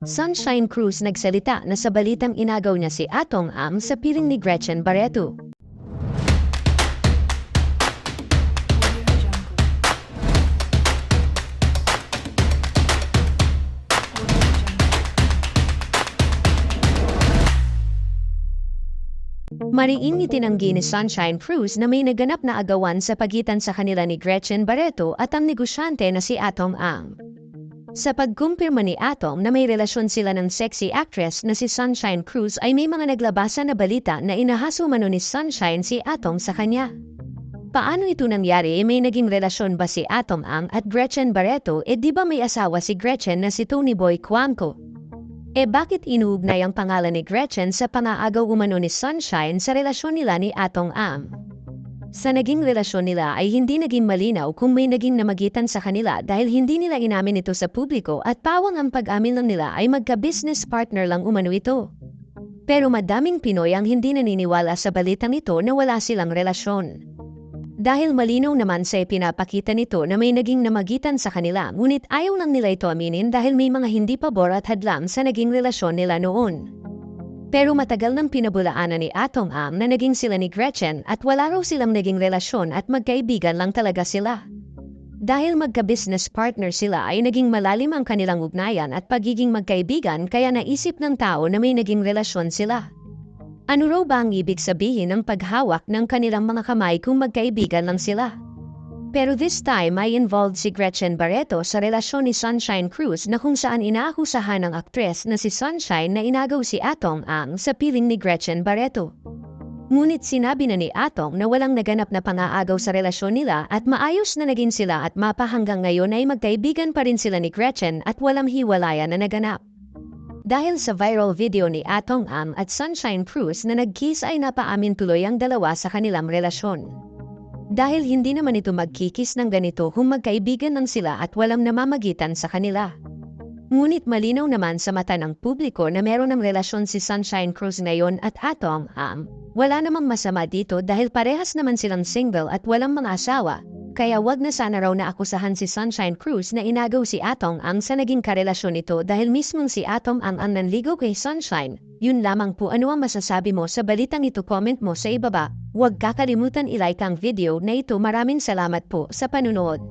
Sunshine Cruz nagsalita na sa balitang inagaw niya si Atong Am sa piling ni Gretchen Barreto. Mariing itinanggi ni Sunshine Cruz na may naganap na agawan sa pagitan sa kanila ni Gretchen Barreto at ang negosyante na si Atong Ang. Sa pagkumpirma ni Atom na may relasyon sila ng sexy actress na si Sunshine Cruz ay may mga naglabasa na balita na inahaso mano ni Sunshine si Atom sa kanya. Paano ito nangyari? May naging relasyon ba si Atom Ang at Gretchen Barreto? E di ba may asawa si Gretchen na si Tony Boy Cuanco? E bakit inuugnay ang pangalan ni Gretchen sa pangaagaw umano ni Sunshine sa relasyon nila ni Atong Am? Sa naging relasyon nila ay hindi naging malinaw kung may naging namagitan sa kanila dahil hindi nila inamin ito sa publiko at pawang ang pag-amin lang nila ay magka-business partner lang umano ito. Pero madaming Pinoy ang hindi naniniwala sa balitang ito na wala silang relasyon. Dahil malinaw naman sa pinapakita nito na may naging namagitan sa kanila ngunit ayaw lang nila ito aminin dahil may mga hindi pabor at hadlang sa naging relasyon nila noon. Pero matagal nang pinabulaanan ni Atong Am na naging sila ni Gretchen at wala raw silang naging relasyon at magkaibigan lang talaga sila. Dahil magka-business partner sila ay naging malalim ang kanilang ugnayan at pagiging magkaibigan kaya naisip ng tao na may naging relasyon sila. Ano raw ba ang ibig sabihin ng paghawak ng kanilang mga kamay kung magkaibigan lang sila? Pero this time ay involved si Gretchen Barreto sa relasyon ni Sunshine Cruz na kung saan inaakusahan ng aktres na si Sunshine na inagaw si Atong Ang sa piling ni Gretchen Barreto. Ngunit sinabi na ni Atong na walang naganap na pangaagaw sa relasyon nila at maayos na naging sila at mapa hanggang ngayon ay magkaibigan pa rin sila ni Gretchen at walang hiwalayan na naganap. Dahil sa viral video ni Atong Am at Sunshine Cruz na nagkiss ay napaamin tuloy ang dalawa sa kanilang relasyon. Dahil hindi naman ito magkikis ng ganito kung magkaibigan lang sila at walang namamagitan sa kanila. Ngunit malinaw naman sa mata ng publiko na meron ng relasyon si Sunshine Cruz ngayon at Atong Am. Wala namang masama dito dahil parehas naman silang single at walang mga asawa. Kaya wag na sana raw na akusahan si Sunshine Cruz na inagaw si Atong Ang sa naging karelasyon nito dahil mismong si Atom ang ang nanligaw kay Sunshine. Yun lamang po ano ang masasabi mo sa balitang ito comment mo sa ibaba. Huwag kakalimutan i-like ang video na ito. Maraming salamat po sa panunood.